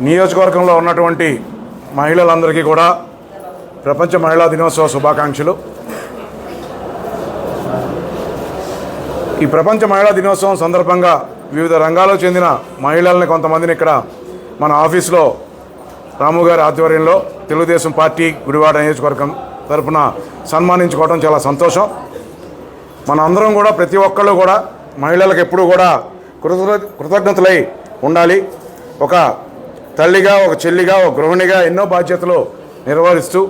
నియోజకవర్గంలో ఉన్నటువంటి మహిళలందరికీ కూడా ప్రపంచ మహిళా దినోత్సవ శుభాకాంక్షలు. ఈ ప్రపంచ మహిళా దినోత్సవం సందర్భంగా వివిధ రంగాలకు చెందిన మహిళల్ని కొంతమందిని ఇక్కడ మన ఆఫీస్లో రాము గారి ఆధ్వర్యంలో తెలుగుదేశం పార్టీ గుడివాడ నియోజకవర్గం తరఫున సన్మానించుకోవడం చాలా సంతోషం. మన అందరం కూడా ప్రతి ఒక్కళ్ళు కూడా మహిళలకు ఎప్పుడూ కూడా కృతజ్ఞతలై ఉండాలి. ఒక తల్లిగా ఒక చెల్లిగా ఒక గృహిణిగా ఎన్నో బాధ్యతలు నిర్వహిస్తూ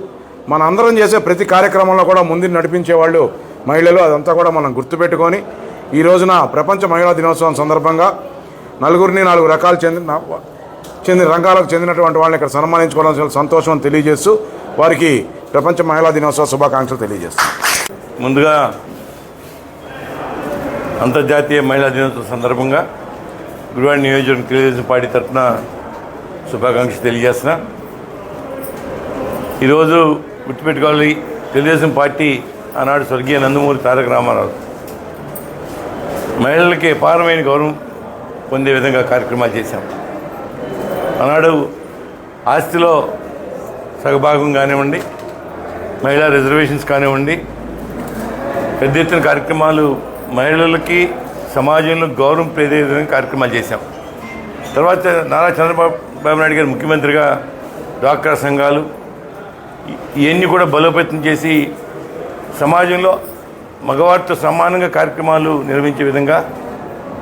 మన అందరం చేసే ప్రతి కార్యక్రమంలో కూడా ముందు నడిపించే వాళ్ళు మహిళలు అదంతా కూడా మనం గుర్తుపెట్టుకొని ఈ రోజున ప్రపంచ మహిళా దినోత్సవం సందర్భంగా నలుగురిని నాలుగు రకాలు చెందిన చెందిన రంగాలకు చెందినటువంటి వాళ్ళని ఇక్కడ సన్మానించుకోవడం సంతోషం తెలియజేస్తూ వారికి ప్రపంచ మహిళా దినోత్సవ శుభాకాంక్షలు తెలియజేస్తాను ముందుగా అంతర్జాతీయ మహిళా దినోత్సవం సందర్భంగా గురువాడ నియోజకవర్గం తెలుగుదేశం పార్టీ తరఫున శుభాకాంక్షలు తెలియజేస్తున్నా. ఈరోజు గుర్తుపెట్టుకోవాలి తెలుగుదేశం పార్టీ ఆనాడు స్వర్గీయ నందమూరి తారక రామారావు. మహిళలకి అపారమైన గౌరవం పొందే విధంగా కార్యక్రమాలు చేశాం. ఆనాడు ఆస్తిలో సగభాగం కానివ్వండి మహిళా రిజర్వేషన్స్ కానివ్వండి పెద్ద ఎత్తున కార్యక్రమాలు మహిళలకి సమాజంలో గౌరవం పేదే విధంగా కార్యక్రమాలు చేశాం. తర్వాత నారా చంద్రబాబు బాబు నాయుడు గారు ముఖ్యమంత్రిగా డ్వాక్రా సంఘాలు ఇవన్నీ కూడా బలోపేతం చేసి సమాజంలో మగవారితో సమానంగా కార్యక్రమాలు నిర్వహించే విధంగా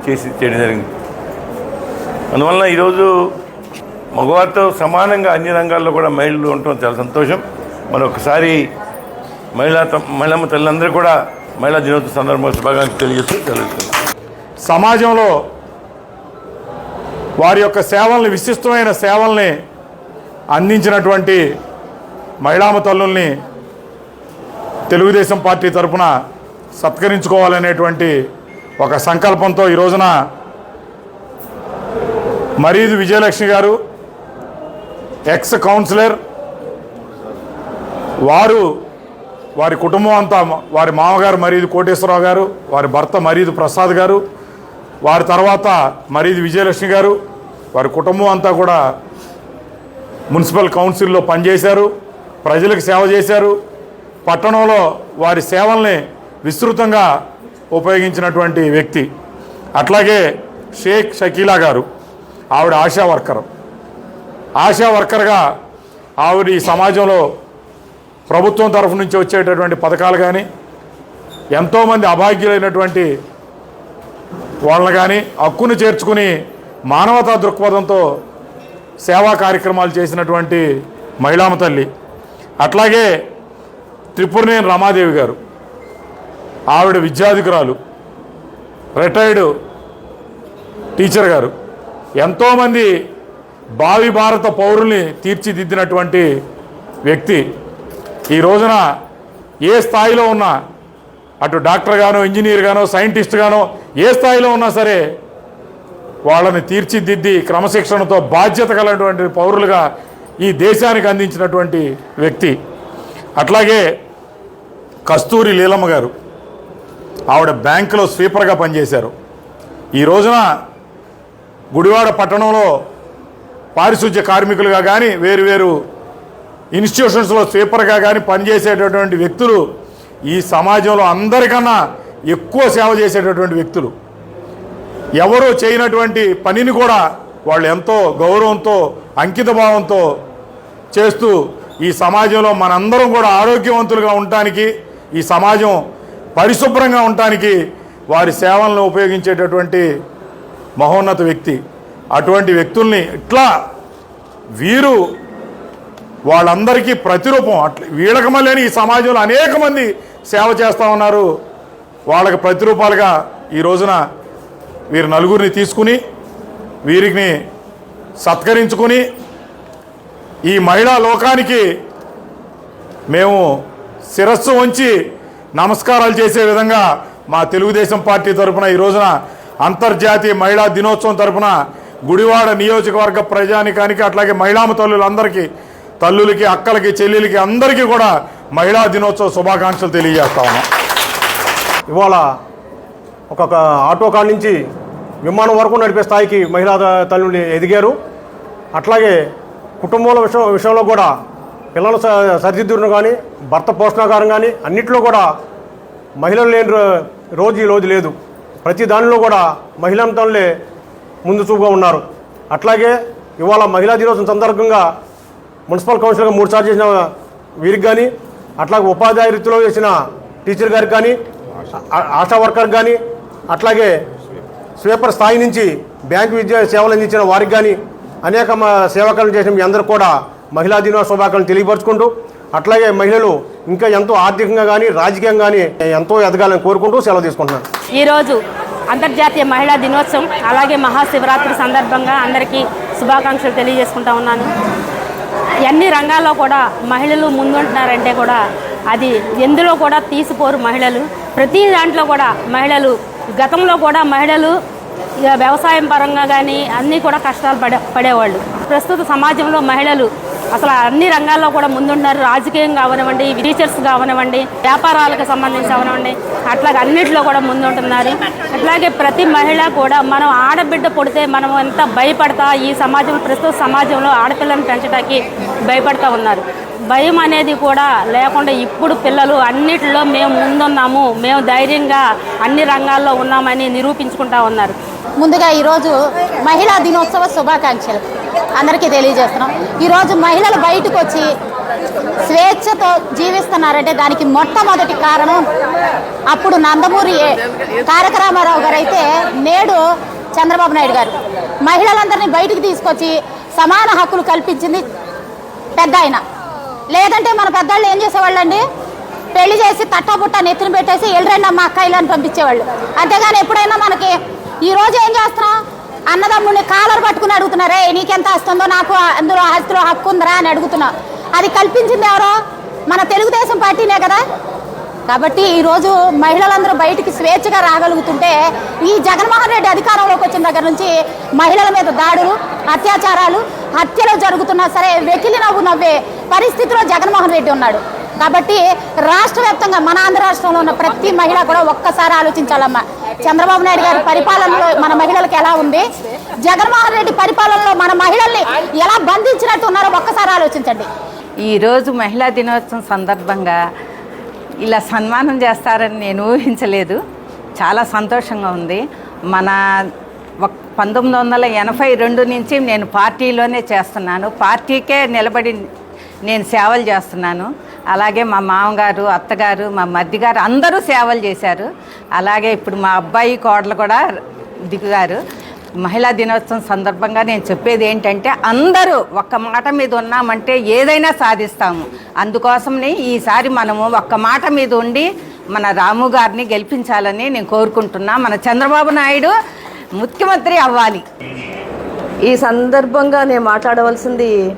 చేసి చేయడం జరిగింది. అందువలన ఈరోజు మగవారితో సమానంగా అన్ని రంగాల్లో కూడా మహిళలు ఉండటం చాలా సంతోషం. మరొకసారి మహిళా మహిళమ్మ తల్లిదందరూ కూడా మహిళా దినోత్సవ సందర్భంగా శుభాకాంక్షలు తెలియజేస్తూ తెలుస్తున్నాను సమాజంలో వారి యొక్క సేవల్ని విశిష్టమైన సేవల్ని అందించినటువంటి మహిళామ తల్లుల్ని తెలుగుదేశం పార్టీ తరఫున సత్కరించుకోవాలనేటువంటి ఒక సంకల్పంతో ఈ రోజున మరీదు విజయలక్ష్మి గారు ఎక్స్ కౌన్సిలర్ వారు వారి కుటుంబం అంతా వారి మామగారు మరీదు కోటేశ్వరరావు గారు వారి భర్త మరీదు ప్రసాద్ గారు వారి తర్వాత మరీది విజయలక్ష్మి గారు వారి కుటుంబం అంతా కూడా మున్సిపల్ కౌన్సిల్లో పనిచేశారు ప్రజలకు సేవ చేశారు. పట్టణంలో వారి సేవల్ని విస్తృతంగా ఉపయోగించినటువంటి వ్యక్తి. అట్లాగే షేక్ షకీలా గారు ఆవిడ ఆశా వర్కర్. ఆశా వర్కర్గా ఆవిడ ఈ సమాజంలో ప్రభుత్వం తరఫు నుంచి వచ్చేటటువంటి పథకాలు కానీ ఎంతోమంది అభాగ్యులైనటువంటి వాళ్ళని కానీ హక్కును చేర్చుకుని మానవతా దృక్పథంతో సేవా కార్యక్రమాలు చేసినటువంటి మహిళామ తల్లి. అట్లాగే త్రిపురనేని రమాదేవి గారు ఆవిడ విద్యాధికురాలు రిటైర్డ్ టీచర్ గారు. ఎంతోమంది భావి భారత పౌరుల్ని తీర్చిదిద్దినటువంటి వ్యక్తి. ఈ రోజున ఏ స్థాయిలో ఉన్నా అటు డాక్టర్ గానో ఇంజనీర్ గానో సైంటిస్ట్ గానో ఏ స్థాయిలో ఉన్నా సరే వాళ్ళని తీర్చిదిద్ది క్రమశిక్షణతో బాధ్యత కలటువంటి పౌరులుగా ఈ దేశానికి అందించినటువంటి వ్యక్తి. అట్లాగే కస్తూరి లీలమ్మ గారు ఆవిడ బ్యాంకులో స్వీపర్గా పనిచేశారు. ఈ రోజున గుడివాడ పట్టణంలో పారిశుధ్య కార్మికులుగా కానీ వేరు వేరు ఇన్స్టిట్యూషన్స్లో స్వీపర్గా కానీ పనిచేసేటటువంటి వ్యక్తులు ఈ సమాజంలో అందరికన్నా ఎక్కువ సేవ చేసేటటువంటి వ్యక్తులు. ఎవరు చేయనటువంటి పనిని కూడా వాళ్ళు ఎంతో గౌరవంతో అంకితభావంతో చేస్తూ ఈ సమాజంలో మనందరం కూడా ఆరోగ్యవంతులుగా ఉండటానికి ఈ సమాజం పరిశుభ్రంగా ఉండటానికి వారి సేవలను ఉపయోగించేటటువంటి మహోన్నత వ్యక్తి. అటువంటి వ్యక్తుల్ని ఇట్లా వీరు వాళ్ళందరికీ ప్రతిరూపం అట్లా వీళ్ళకమలేని ఈ సమాజంలో అనేక మంది సేవ చేస్తూ ఉన్నారు. వాళ్ళకి ప్రతిరూపాలుగా ఈ రోజున వీరు నలుగురిని తీసుకుని వీరిని సత్కరించుకుని ఈ మహిళా లోకానికి మేము శిరస్సు వంచి నమస్కారాలు చేసే విధంగా మా తెలుగుదేశం పార్టీ తరఫున ఈ రోజున అంతర్జాతీయ మహిళా దినోత్సవం తరఫున గుడివాడ నియోజకవర్గ ప్రజానికానికి అట్లాగే మహిళామ తల్లులందరికీ తల్లులకి అక్కలకి చెల్లెలకి అందరికీ కూడా మహిళా దినోత్సవ శుభాకాంక్షలు తెలియజేస్తా ఉన్నాం. ఇవాళ ఒక్కొక్క ఆటో కాడ నుంచి విమానం వరకు నడిపే స్థాయికి మహిళా త- తల్లులు ఎదిగారు. అట్లాగే కుటుంబాల విషయం విషయంలో కూడా పిల్లల స- సరిదిద్దును కానీ భర్త పోషణాగారం కానీ అన్నింటిలో కూడా మహిళలు లేని రో- రోజు ఈ రోజు లేదు. ప్రతి దానిలో కూడా మహిళంతలే ముందు చూపుగా ఉన్నారు. అట్లాగే ఇవాళ మహిళా దినోత్సవం సందర్భంగా మున్సిపల్ కౌన్సిల్గా మూడు సార్లు చేసిన వీరికి కానీ అట్లాగే ఉపాధ్యాయ రీతిలో చేసిన టీచర్ గారికి కానీ ఆశా వర్కర్ కానీ అట్లాగే స్వీపర్ స్థాయి నుంచి బ్యాంకు విద్య సేవలు అందించిన వారికి కానీ అనేక సేవకాలను చేసిన మీ అందరూ కూడా మహిళా దినోత్సవ శుభాకాంక్షలు తెలియపరుచుకుంటూ అట్లాగే మహిళలు ఇంకా ఎంతో ఆర్థికంగా కానీ రాజకీయంగా కానీ ఎంతో ఎదగాలని కోరుకుంటూ సెలవు తీసుకుంటున్నాను. ఈరోజు అంతర్జాతీయ మహిళా దినోత్సవం అలాగే మహాశివరాత్రి సందర్భంగా అందరికీ శుభాకాంక్షలు తెలియజేసుకుంటా ఉన్నాను. ఎన్ని రంగాల్లో కూడా మహిళలు ముందుంటున్నారంటే కూడా అది ఎందులో కూడా తీసిపోరు మహిళలు. ప్రతి దాంట్లో కూడా మహిళలు గతంలో కూడా మహిళలు వ్యవసాయం పరంగా కానీ అన్నీ కూడా కష్టాలు పడే పడేవాళ్ళు. ప్రస్తుత సమాజంలో మహిళలు అసలు అన్ని రంగాల్లో కూడా ముందున్నారు. రాజకీయం కావనివ్వండి టీచర్స్ కావనివ్వండి వ్యాపారాలకు సంబంధించి అవనివ్వండి అట్లాగే అన్నింటిలో కూడా ముందుంటున్నారు. అట్లాగే ప్రతి మహిళ కూడా మనం ఆడబిడ్డ పుడితే మనం ఎంత భయపడతా ఈ సమాజం ప్రస్తుత సమాజంలో ఆడపిల్లను పెంచడానికి భయపడతా ఉన్నారు. భయం అనేది కూడా లేకుండా ఇప్పుడు పిల్లలు అన్నిటిలో మేము ముందున్నాము మేము ధైర్యంగా అన్ని రంగాల్లో ఉన్నామని నిరూపించుకుంటా ఉన్నారు. ముందుగా ఈరోజు మహిళా దినోత్సవ శుభాకాంక్షలు. అందరికీ తెలియజేస్తున్నాం. ఈరోజు మహిళలు బయటకు వచ్చి స్వేచ్ఛతో జీవిస్తున్నారంటే దానికి మొట్టమొదటి కారణం అప్పుడు నందమూరి తారక రామారావు గారు అయితే నేడు చంద్రబాబు నాయుడు గారు. మహిళలందరినీ బయటికి తీసుకొచ్చి సమాన హక్కులు కల్పించింది పెద్ద ఆయన. లేదంటే మన పెద్దవాళ్ళు ఏం చేసేవాళ్ళండి? పెళ్ళి చేసి తట్టబుట్ట నెత్తిన పెట్టేసి ఎల్లండి అమ్మ అక్కాయిలు అని పంపించేవాళ్ళు. అంతేగాని ఎప్పుడైనా మనకి ఈరోజు ఏం చేస్తున్నాం? అన్నదమ్ముడిని కాలర్ పట్టుకుని అడుగుతున్నారే నీకెంత వస్తుందో నాకు అందులో ఆస్తిలో హక్కు ఉందిరా అని అడుగుతున్నా. అది కల్పించింది ఎవరో? మన తెలుగుదేశం పార్టీనే కదా. కాబట్టి ఈరోజు మహిళలందరూ బయటికి స్వేచ్ఛగా రాగలుగుతుంటే ఈ జగన్మోహన్ రెడ్డి అధికారంలోకి వచ్చిన దగ్గర నుంచి మహిళల మీద దాడులు అత్యాచారాలు హత్యలు జరుగుతున్నా సరే వెకిలి నవ్వు నవ్వే పరిస్థితిలో జగన్మోహన్ రెడ్డి ఉన్నాడు. కాబట్టి రాష్ట్ర వ్యాప్తంగా మన ఆంధ్ర రాష్ట్రంలో ఉన్న ప్రతి మహిళ కూడా ఒక్కసారి ఆలోచించాలమ్మా. చంద్రబాబు నాయుడు గారి పరిపాలనలో మన మహిళలకు ఎలా ఉంది? జగన్మోహన్ రెడ్డి పరిపాలనలో మన మహిళల్ని ఎలా బంధించినట్టు ఉన్నారో ఒక్కసారి ఆలోచించండి. ఈరోజు మహిళా దినోత్సవం సందర్భంగా ఇలా సన్మానం చేస్తారని నేను ఊహించలేదు. చాలా సంతోషంగా ఉంది. మన పంతొమ్మిది వందల ఎనభై రెండు నుంచి నేను పార్టీలోనే చేస్తున్నాను. పార్టీకే నిలబడి నేను సేవలు చేస్తున్నాను. అలాగే మా మామగారు అత్తగారు మా మద్దిగారు అందరూ సేవలు చేశారు. అలాగే ఇప్పుడు మా అబ్బాయి కోడలు కూడా దిగుగారు మహిళా దినోత్సవం సందర్భంగా నేను చెప్పేది ఏంటంటే అందరూ ఒక్క మాట మీద ఉన్నామంటే ఏదైనా సాధిస్తాము. అందుకోసమే ఈసారి మనము ఒక్క మాట మీద ఉండి మన రాము గారిని గెలిపించాలని నేను కోరుకుంటున్నా. మన చంద్రబాబు నాయుడు ముఖ్యమంత్రి అవ్వాలి. ఈ సందర్భంగా నేను మాట్లాడవలసింది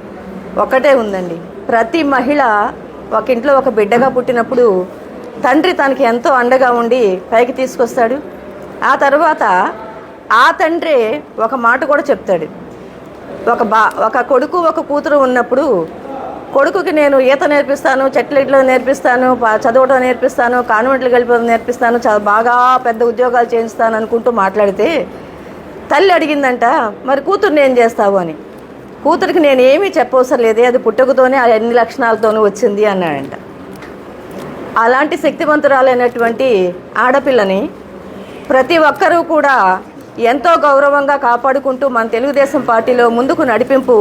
ఒకటే ఉందండి. ప్రతి మహిళ ఒక ఇంట్లో ఒక బిడ్డగా పుట్టినప్పుడు తండ్రి తనకి ఎంతో అండగా ఉండి పైకి తీసుకొస్తాడు. ఆ తర్వాత ఆ తండ్రి ఒక మాట కూడా చెప్తాడు. ఒక బా ఒక కొడుకు ఒక కూతురు ఉన్నప్పుడు కొడుకుకి నేను ఈత నేర్పిస్తాను చెట్లట్లో నేర్పిస్తాను చదవటం నేర్పిస్తాను కాన్వెంట్లు వెళ్ళిపోవడం నేర్పిస్తాను చాలా బాగా పెద్ద ఉద్యోగాలు చేయిస్తాను అనుకుంటూ మాట్లాడితే తల్లి అడిగిందంట మరి కూతుర్ని ఏం చేస్తావు? అని. కూతురికి నేను ఏమీ చెప్పవసరం లేదే అది పుట్టుకతోనే అన్ని లక్షణాలతోనూ వచ్చింది అన్నాడంట. అలాంటి శక్తివంతురాలైనటువంటి ఆడపిల్లని ప్రతి ఒక్కరూ కూడా ఎంతో గౌరవంగా కాపాడుకుంటూ మన తెలుగుదేశం పార్టీలో ముందుకు నడిపింపు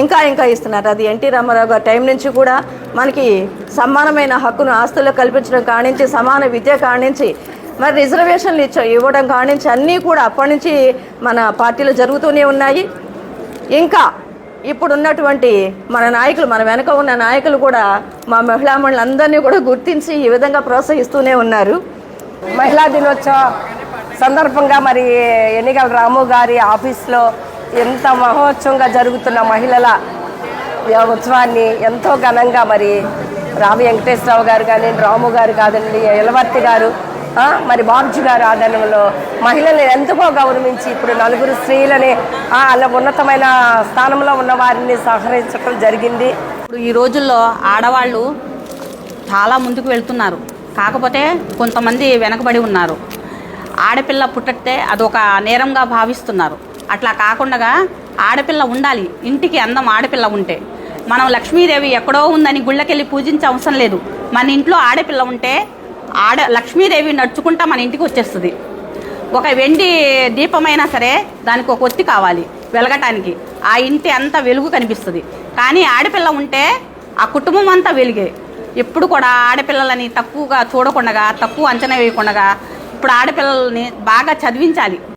ఇంకా ఇంకా ఇస్తున్నారు. అది ఎన్టీ రామారావు గారి టైం నుంచి కూడా మనకి సమానమైన హక్కును ఆస్తుల్లో కల్పించడం కానించి సమాన విద్య కానించి మరి రిజర్వేషన్లు ఇచ్చా ఇవ్వడం కానించి అన్నీ కూడా అప్పటి నుంచి మన పార్టీలో జరుగుతూనే ఉన్నాయి. ఇంకా ఇప్పుడు ఉన్నటువంటి మన నాయకులు మన వెనక ఉన్న నాయకులు కూడా మా మహిళామణులందరినీ కూడా గుర్తించి ఈ విధంగా ప్రోత్సహిస్తూనే ఉన్నారు. మహిళా దినోత్సవం సందర్భంగా మరి ఎన్నికల రాము గారి ఆఫీస్లో ఎంత మహోత్సవంగా జరుగుతున్న మహిళల ఉత్సవాన్ని ఎంతో ఘనంగా మరి రావి వెంకటేశ్వరరావు గారు కానీ రాము గారు కాదండి ఎలవర్తి గారు మరి బాబ్జీ గారు ఆధ్వర్యంలో మహిళల్ని ఎంతగా గౌరవించి ఇప్పుడు నలుగురు స్త్రీలని అలా ఉన్నతమైన స్థానంలో ఉన్న వారిని సహకరించడం జరిగింది. ఇప్పుడు ఈ రోజుల్లో ఆడవాళ్ళు చాలా ముందుకు వెళ్తున్నారు. కాకపోతే కొంతమంది వెనకబడి ఉన్నారు. ఆడపిల్ల పుట్టితే అదొక నేరంగా భావిస్తున్నారు. అట్లా కాకుండా ఆడపిల్ల ఉండాలి. ఇంటికి అందం ఆడపిల్ల ఉంటే. మనం లక్ష్మీదేవి ఎక్కడో ఉందని గుళ్ళకెళ్ళి పూజించే అవసరం లేదు. మన ఇంట్లో ఆడపిల్ల ఉంటే ఆడ లక్ష్మీదేవి నడుచుకుంటా మన ఇంటికి వచ్చేస్తుంది. ఒక వెండి దీపమైనా సరే దానికి ఒక ఒత్తి కావాలి వెలగటానికి. ఆ ఇంటి అంతా వెలుగు కనిపిస్తుంది. కానీ ఆడపిల్ల ఉంటే ఆ కుటుంబం అంతా వెలిగే. ఎప్పుడు కూడా ఆడపిల్లలని తక్కువగా చూడకుండా తక్కువ అంచనా వేయకుండా ఇప్పుడు ఆడపిల్లల్ని బాగా చదివించాలి.